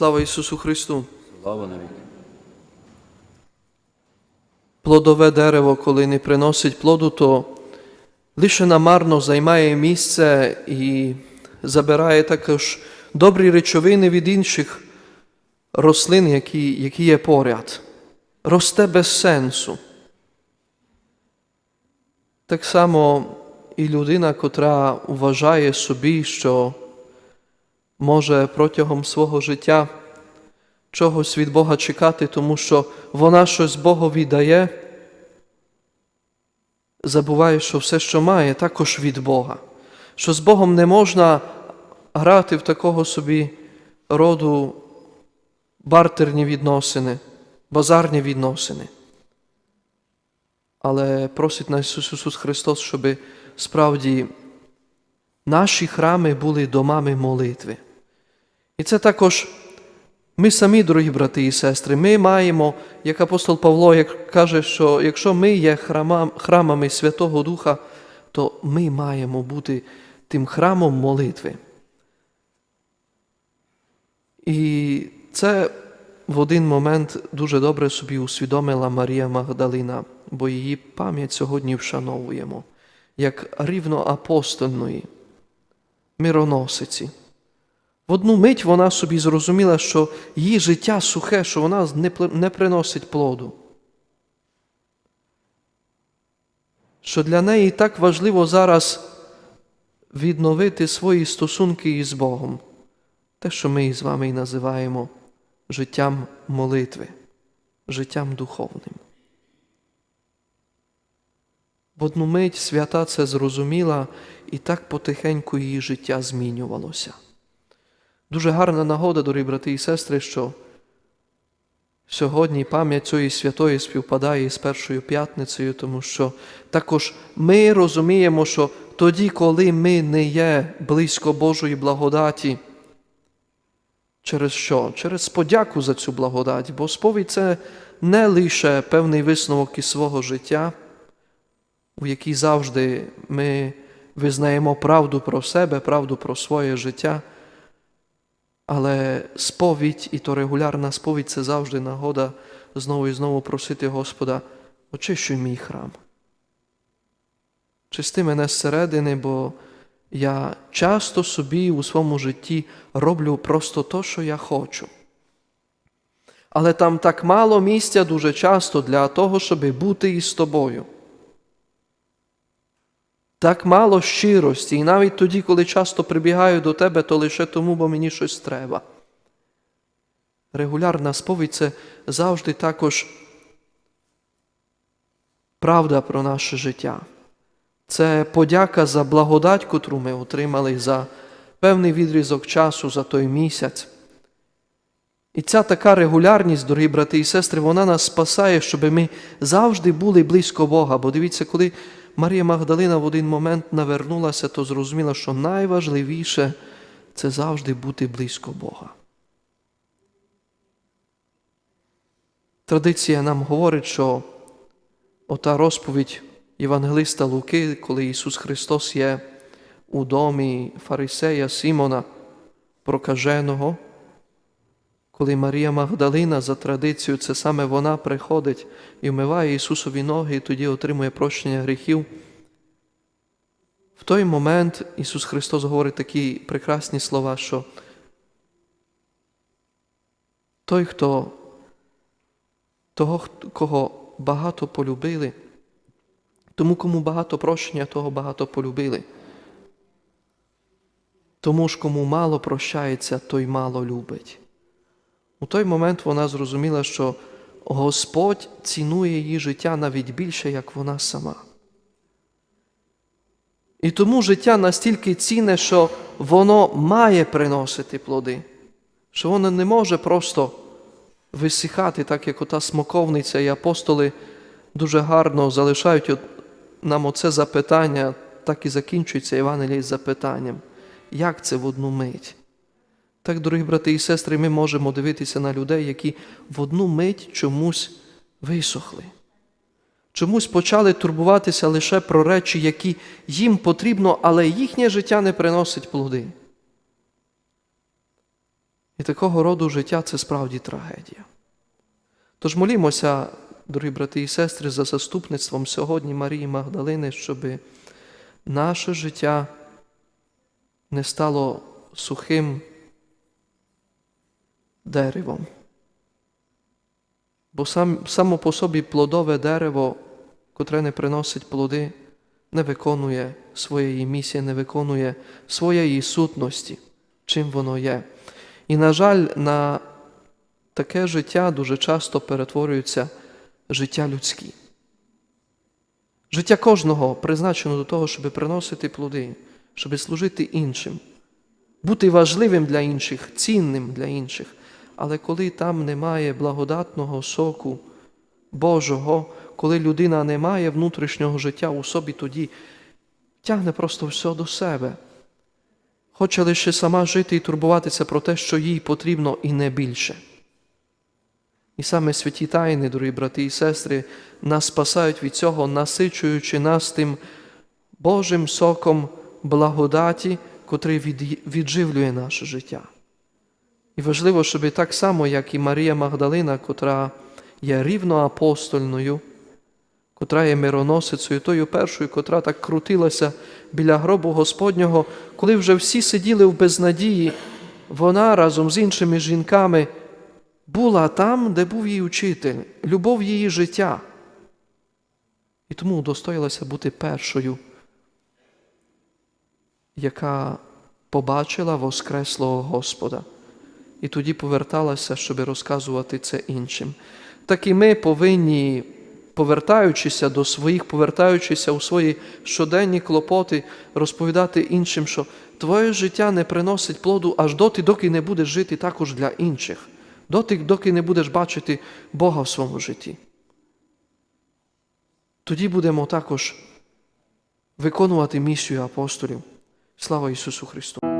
Слава Ісусу Христу! Слава навіки. Плодове дерево, коли не приносить плоду, то лише намарно займає місце і забирає також добрі речовини від інших рослин, які, які є поряд. Росте без сенсу. Так само і людина, котра вважає собі, що може протягом свого життя чогось від Бога чекати, тому що вона щось Богові дає, забуває, що все, що має, також від Бога. Що з Богом не можна грати в такого собі роду бартерні відносини, базарні відносини. Але просить нас Ісус Христос, щоб справді наші храми були домами молитви. І це також ми самі, дорогі брати і сестри, ми маємо, як апостол Павло як каже, що якщо ми є храмам, храмами Святого Духа, то ми маємо бути тим храмом молитви. І це в один момент дуже добре собі усвідомила Марія Магдалина, бо її пам'ять сьогодні вшановуємо, як рівноапостольної мироносиці. В одну мить вона собі зрозуміла, що її життя сухе, що вона не приносить плоду. Що для неї так важливо зараз відновити свої стосунки із Богом, те, що ми із вами і називаємо життям молитви, життям духовним. В одну мить свята це зрозуміла, і так потихеньку її життя змінювалося. Дуже гарна нагода, дорогі брати і сестри, що сьогодні пам'ять цієї святої співпадає з першою п'ятницею, тому що також ми розуміємо, що тоді, коли ми не є близько Божої благодаті, через що? Через подяку за цю благодать, бо сповідь це не лише певний висновок із свого життя, у якій завжди ми визнаємо правду про себе, правду про своє життя. Але сповідь, і то регулярна сповідь це завжди нагода знову і знову просити Господа, очищуй мій храм. Чисти мене зсередини, бо я часто собі у своєму житті роблю просто то, що я хочу. Але там так мало місця дуже часто для того, щоб бути із тобою. Так мало щирості, і навіть тоді, коли часто прибігаю до тебе, то лише тому, бо мені щось треба. Регулярна сповідь це завжди також правда про наше життя. Це подяка за благодать, котру ми отримали за певний відрізок часу за той місяць. І ця така регулярність, дорогі брати і сестри, вона нас спасає, щоб ми завжди були близько Бога. Бо дивіться, коли Марія Магдалина в один момент навернулася, то зрозуміла, що найважливіше це завжди бути близько Бога. Традиція нам говорить, що ота розповідь Євангелиста Луки, коли Ісус Христос є у домі фарисея Сімона прокаженого, коли Марія Магдалина за традицією, це саме вона приходить і вмиває Ісусові ноги, і тоді отримує прощення гріхів. В той момент Ісус Христос говорить такі прекрасні слова, що той, хто того, кого багато полюбили, тому кому багато прощення, того багато полюбили. Тому ж кому мало прощається, той мало любить. У той момент вона зрозуміла, що Господь цінує її життя навіть більше, як вона сама. І тому життя настільки цінне, що воно має приносити плоди, що воно не може просто висихати, так як ота смоковниця і апостоли дуже гарно залишають нам оце запитання, так і закінчується Євангеліє з запитанням. Як це в одну мить? Так, дорогі брати і сестри, ми можемо дивитися на людей, які в одну мить чомусь висохли. Чомусь почали турбуватися лише про речі, які їм потрібно, але їхнє життя не приносить плоди. І такого роду життя це справді трагедія. Тож молімося, дорогі брати і сестри, за заступництвом сьогодні Марії Магдалини, щоб наше життя не стало сухим деревом. Бо сам, само по собі плодове дерево, котре не приносить плоди, не виконує своєї місії, не виконує своєї сутності, чим воно є. І, на жаль, на таке життя дуже часто перетворюється життя людське. Життя кожного призначено до того, щоб приносити плоди, щоб служити іншим, бути важливим для інших, цінним для інших. Але коли там немає благодатного соку Божого, коли людина не має внутрішнього життя у собі, тоді тягне просто все до себе. Хоче лише сама жити і турбуватися про те, що їй потрібно, і не більше. І саме святі тайни, дорогі брати і сестри, нас спасають від цього, насичуючи нас тим Божим соком благодаті, котрий відживлює наше життя. І важливо, щоб так само, як і Марія Магдалина, котра є рівноапостольною, котра є мироносицею, тою першою, котра так крутилася біля гробу Господнього, коли вже всі сиділи в безнадії, вона разом з іншими жінками була там, де був її учитель, любов її життя. І тому удостоїлася бути першою, яка побачила Воскреслого Господа. І тоді поверталася, щоб розказувати це іншим. Так і ми повинні, повертаючися до своїх, повертаючися у свої щоденні клопоти, розповідати іншим, що твоє життя не приносить плоду аж доти, доки не будеш жити також для інших, доти, доки не будеш бачити Бога в своєму житті. Тоді будемо також виконувати місію апостолів. Слава Ісусу Христу!